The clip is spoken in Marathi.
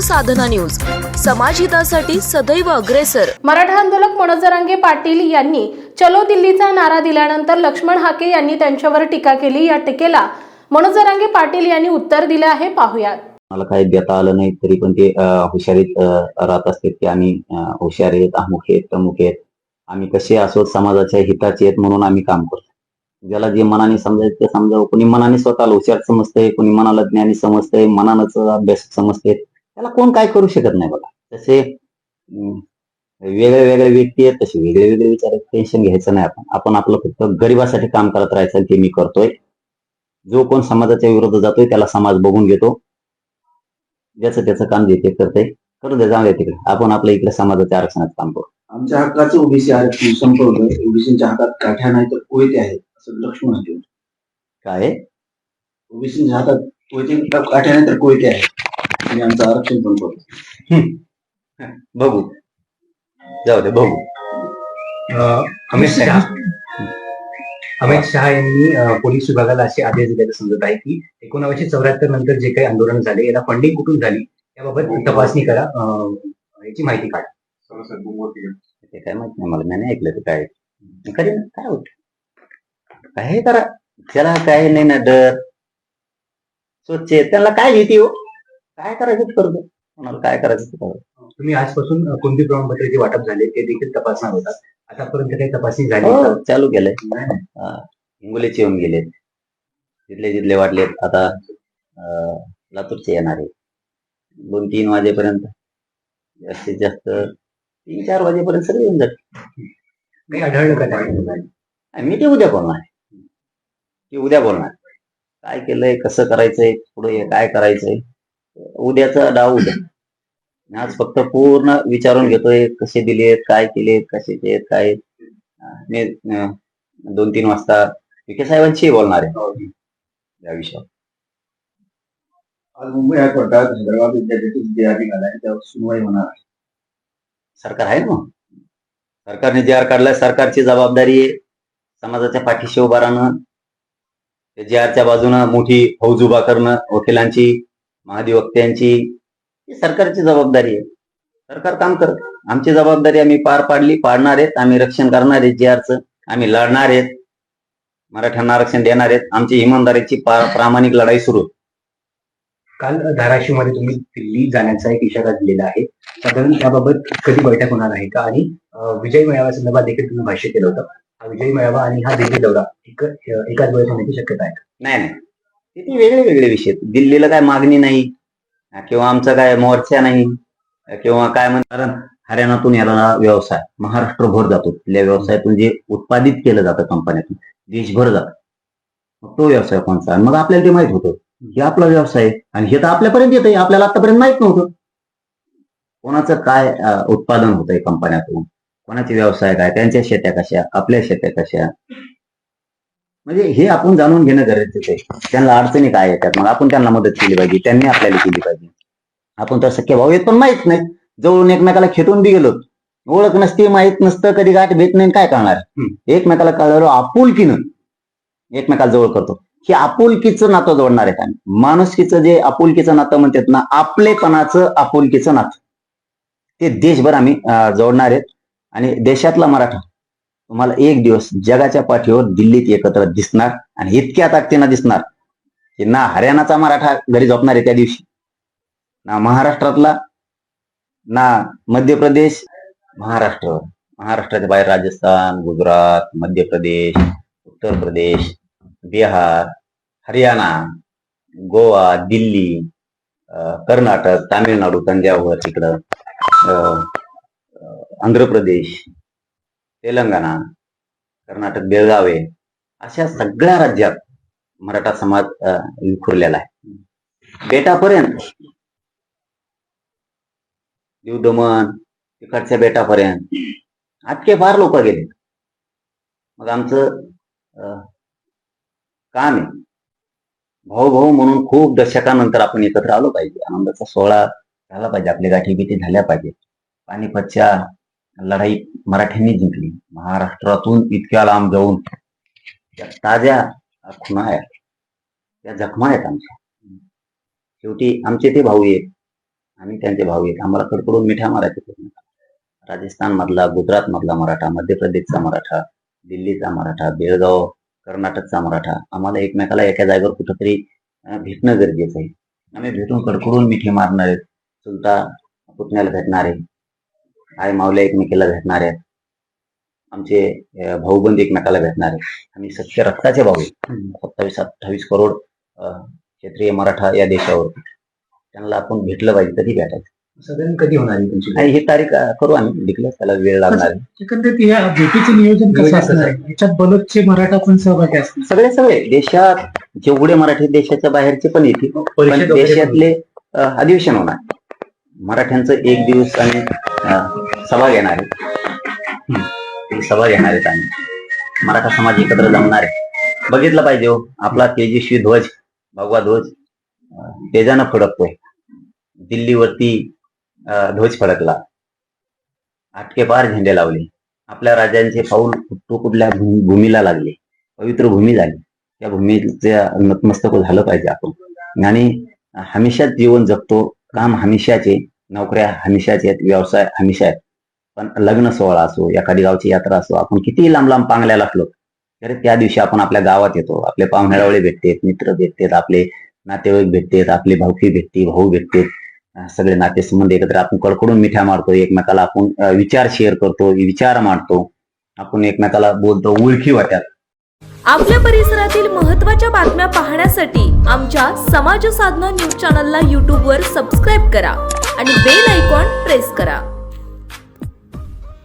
साधना न्यूज. समाजहितासाठी सदैव अग्रेसर. मराठा आंदोलक मनोज जरांगे पाटील यांनी चलो दिल्लीचा नारा दिल्यानंतर लक्ष्मण हाके यांनी त्यांच्यावर टीका केली. या टीकेला मनोज जरांगे पाटील यांनी उत्तर दिले आहे. पाहुयात. मला काही देता आलं नाही तरी पण ते हुशारीत राहत असतात. की आम्ही हुशार आहेत अमुक आहेत प्रमुख आहेत. आम्ही कसे असो समाजाच्या हिताचे आहेत म्हणून आम्ही काम करतो. ज्याला जे मनाने समजायचं ते समजावं. कोणी मनाने स्वतःला हुशार समजतंय कोणी मनाला ज्ञानी समजतंय मनानच अभ्यास समजते त्याला कोण काय करू शकत नाही बघा. तसे अं, वेगळे वेगळे व्यक्ती आहेत तसे वेगळे वेगळे विचार आहेत. टेन्शन घ्यायचं नाही आपण. आपण आपलं फक्त गरिबासाठी काम करत राहायचं ते मी करतोय. जो कोण समाजाच्या विरोधात जातोय त्याला समाज बघून घेतो. ज्याचं त्याचं काम जे ते करतंय करू दे जाऊ दे तिकडे. आपण आपल्या इकडे समाजाच्या आरक्षणाचं काम करू. आमच्या हक्काचं ओबीसी आरक्षण संपवलं ओबीसीच्या हातात काठ्या नाही तर कोयते आहेत असं लक्ष्मण काय? ओबीसीच्या हातात कोयते काठ्या नाही तर कोयते आहेत. आणि आमचं आरक्षण संपवलं बघू. जाऊ दे बघू. अमित शहा. अमित शहा यांनी पोलीस विभागाला असे आदेश दिल्याचं समजत आहे की एकोणावीसशे चौऱ्याहत्तर नंतर जे काही आंदोलन झाले याला फंडिंग कुठून झाली याबाबत तपासणी करा अ, याची माहिती काढा. ते काय माहीत नाही मला नाही ऐकलं ते काय. कधी काय होत? काय करा. त्याला काय नाही ना डर स्वच्छ. त्यांना काय भीती हो? काय करायचं ते करू दे. कोणाला काय करायचं ते करू दे. तुम्ही आजपासून अ, कोणती प्रमाणपत्र जे वाटप झाले ते देखील तपासणार होतात आतापर्यंत काही तपासणी झाली का? हो चालू केलंय. हा, हिंगोलीचे येऊन गेलेत. जिथले जिथले वाटलेत आता अं, लातूरचे येणार आहे दोन तीन वाजेपर्यंत. जास्तीत जास्त तीन चार वाजेपर्यंत सगळे येऊन जातील. काही आढळलं का? आणि मी ते उद्या बोलणार ते उद्या बोलणार काय केलंय कसं करायचंय पुढे हे काय करायचंय? उद्याचा डाव उद्या. मी आज फक्त पूर्ण विचारून घेतोय कसे दिलेत काय केलेत कशाचे आहेत. काय मी दोन तीन वाजता विखे साहेबांशी बोलणार आहे. या विषयावर. आज मुंबई हायकोर्टात हैदराबाद विद्यापीठात जे आधी आलाय त्यावर सुनवाई होणार आहे. सरकार आहे ना? सरकारने जे आर काढलाय सरकारची जबाबदारी आहे. समाजाच्या पाठीशी उभा राहणं जे आरच्या बाजूनं मोठी फौज उभा करणं वकिलांची महाधिवक्त्यांची ही सरकारची जबाबदारी आहे. सरकार काम करत. आमची जबाबदारी आम्ही पार पाडली पाडणार आहेत. आम्ही रक्षण करणार आहेत जे आरचं आम्ही लढणार आहेत. मराठ्यांना आरक्षण देणार आहेत. आमची इमानदारीची प्रामाणिक लढाई सुरू. काल धाराशिवमध्ये तुम्ही दिल्ली जाण्याचा एक इशारा दिलेला आहे. साधारण त्याबाबत कधी बैठक होणार आहे का? आणि विजय मेळाव्या संदर्भात देखील तुम्ही भाष्य केलं होतं. हा विजय मेळावा आणि हा दिल्ली दौरा एक एकाच वेळेस होण्याची शक्यता आहे का? नाही नाही. किती वेगळे वेगळे विषय दिल्लीला काय मागणी नाही किंवा आमचा काय मोर्चा नाही किंवा काय म्हण कारण हरियाणातून याला व्यवसाय महाराष्ट्रभर जातो. तिथल्या व्यवसायातून जे उत्पादित केलं जातं कंपन्यातून देशभर जातं. मग तो व्यवसाय कोणचा मग आपल्याला ते माहीत होतं हे आपला व्यवसाय आणि हे तर आपल्यापर्यंत येत आपल्याला आतापर्यंत माहीत नव्हतं. कोणाचं काय उत्पादन होतंय कंपन्यातून? कोणाचे व्यवसाय काय? त्यांच्या शेत्या कशा? आपल्या शेत्या कशा? म्हणजे हे आपण जाणून घेणं गरजेचं आहे. त्यांना अडचणी काय येतात? मग आपण त्यांना मदत केली पाहिजे. त्यांनी आपल्याला केली पाहिजे. आपण तर सख्य भाऊ येत पण माहीत नाही. जवळून एकमेकाला खेटून बी गेलो ओळख नसते माहीत नसतं कधी गाठ भेट नाही काय करणार? एकमेकाला कळलं आपुलकीनं एकमेकाला जवळ करतो. हे आपुलकीचं नातं जोडणार आहेत आम्ही माणुसकीचं जे आपुलकीचं नातं म्हणतात ना आपलेपणाचं आपुलकीचं नातं. ते देशभर आम्ही जोडणार आहेत. आणि देशातला मराठा तुम्हाला एक दिवस जगाच्या पाठीवर दिल्लीत एकत्र दिसणार आणि इतक्या ताकदीनं दिसणार की ना हरियाणाचा मराठा घरी झोपणार आहे त्या दिवशी ना महाराष्ट्रातला ना मध्य प्रदेश महाराष्ट्र महाराष्ट्राच्या बाहेर राजस्थान गुजरात मध्य प्रदेश उत्तर प्रदेश बिहार हरियाणा गोवा दिल्ली कर्नाटक तामिळनाडू तंजावर तिकडं आंध्र प्रदेश तेलंगणा कर्नाटक बेळगावे अशा सगळ्या राज्यात मराठा समाज विखुरलेला आहे. बेटापर्यंत दीव दमन तिकडच्या बेटापर्यंत आटके फार लोक गेले. मग आमचं काम आहे. भाऊ भाऊ म्हणून खूप दशकानंतर आपण एकत्र आलो पाहिजे. आनंदाचा सोहळा झाला पाहिजे. आपल्या गाठी बिठी झाल्या पाहिजे. पानिपतच्या लढाई मराठ्यांनी जिंकली. महाराष्ट्रातून इतक्या लांब जाऊन त्या ताज्या खुणा आहेत. त्या जखमा आहेत आमच्या. शेवटी आमचे ते भाऊ आहेत. आम्ही त्यांचे भाऊ आहेत. आम्हाला कडकडून मिठ्या मारायचे राजस्थान मधला गुजरात मधला मराठा मध्य प्रदेशचा मराठा दिल्लीचा मराठा बेळगाव कर्नाटकचा मराठा. आम्हाला एकमेकाला एका जागेवर कुठंतरी भेटणं गरजेचं आहे. आम्ही भेटून कडकडून मिठी मारणार आहेत चुलता पुतण्याला भेटणार आहे आई मावल्या एकमेकीला भेटणार आहेत. आमचे भाऊबंद एकमेकाला भेटणार आहेत. आम्ही सख्य रक्ताचे भाऊ सत्तावीस अठ्ठावीस करोड क्षेत्रीय मराठा या देशावर. त्यांना आपण भेटलं पाहिजे कधी भेटायचं? साधारण कधी होणार आहे तुमची आणि ही तारीख करू आम्ही. डिक्लेअर त्याला वेळ लागणार आहे. एकंदरीत या भेटीचे नियोजन कसं नियोजन असणार आहे? याच्यात बलोचचे मराठा पण सहभागी असतील. सगळे सगळे. देशात जेवढे मराठी देशाच्या बाहेरचे पण येतील पण पण- देशातले अधिवेशन होणार. मराठ्यांचं एक दिवस आणि सभा घेणार आहे. सभा घेणार आहेत आम्ही मराठा समाज एकत्र जमणार आहे. बघितलं पाहिजे हो आपला तेजस्वी ध्वज भगवा ध्वज तेजानं फडकतोय. दिल्लीवरती ध्वज फडकला. आटके पार झेंडे लावले. आपल्या राजांचे पाऊल कुठं कुठल्या भूमीला लागले. पवित्र भूमी झाली. त्या भूमीच्या नतमस्तक झालं पाहिजे आपण. आणि हमेशाच जीवन जगतो. काम हमेशाचे नोकऱ्या हमेशाचे आहेत व्यवसाय हमेशा आहेत. पण लग्न सोहळा असो एखादी गावची यात्रा असो आपण कितीही लांब लांब पांगल्याला असलो तरी त्या दिवशी आपण आपल्या गावात येतो. आपले पाहुण्यारावळे भेटतेत मित्र भेटतेत आपले नातेवाईक भेटतेत आपले भाऊकी भेटते भाऊ भेटतेत. सगळे नातेसंबंध एकत्र आपण कडकडून मिठ्या मारतो एकमेकाला आपण विचार शेअर करतो विचार मांडतो. आपण एकमेकाला बोलतो ओळखी वाट्यात. आपल्या परिसरातील महत्त्वाच्या बातम्या पाहण्यासाठी आमच्या समाज साधना न्यूज चॅनलला यूट्यूबवर सबस्क्राईब करा आणि बेल आयकॉन प्रेस करा.